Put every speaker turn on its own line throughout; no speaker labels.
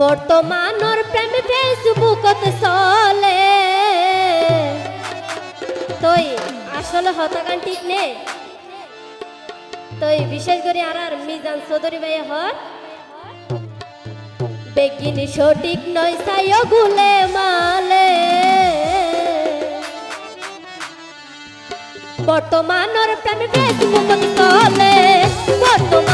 বর্তমানৰ প্ৰেম ফেচবুকত চলে। তই আসলে হতাকান ঠিক নে। তই বিশেষ করে আর আর মিজান চৌধুরী ভাই হর বেগিনি সঠিক নয় সাইও গুলে মালে। বর্তমানৰ প্ৰেম ফেচবুকত চলে। বর্তমানৰ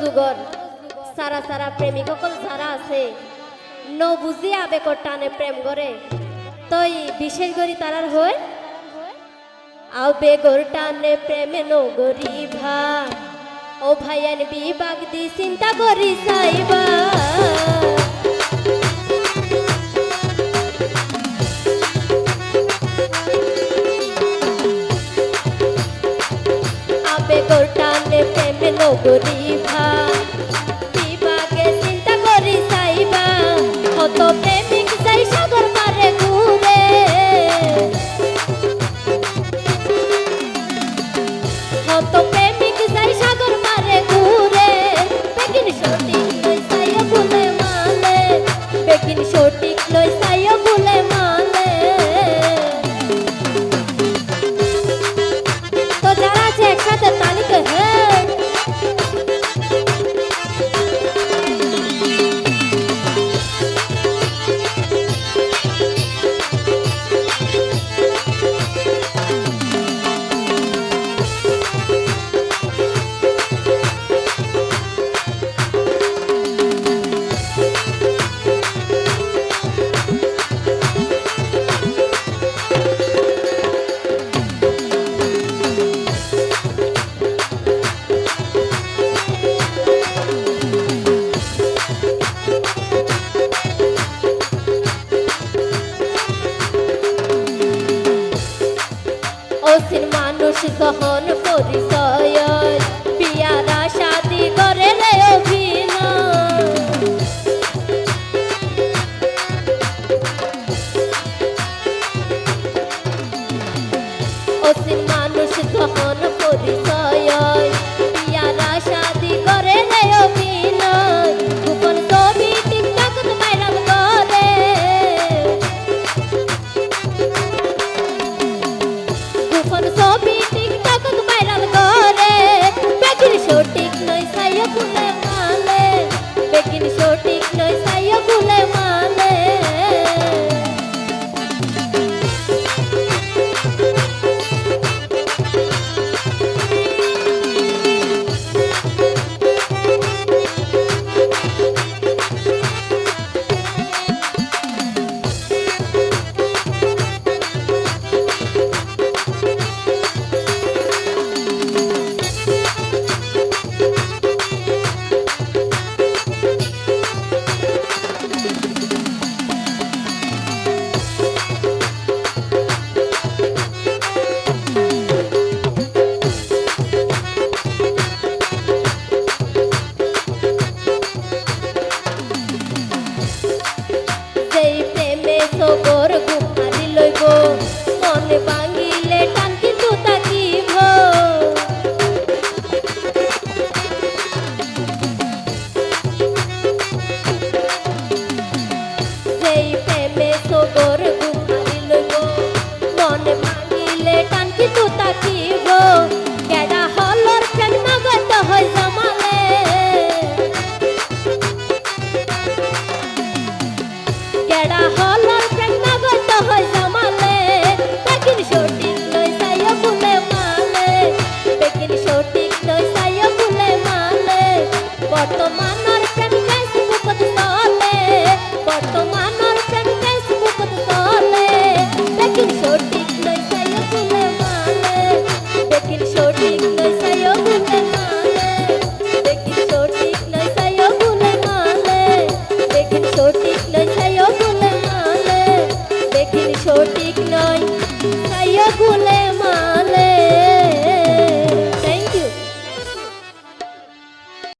যুগর সারা সারা প্রেমিক সকল যারা আছে, ন বুঝি আবেগর টানে প্রেম করে। তই বিশেষ করি তারার হয় আবেগর টানে প্রেমে নগরী ভা ও ভাইয়ান বিবাগ দি চিন্তা করি চাইবা। নগরী ভা মানুষ সহন পরিচয় বর্তমান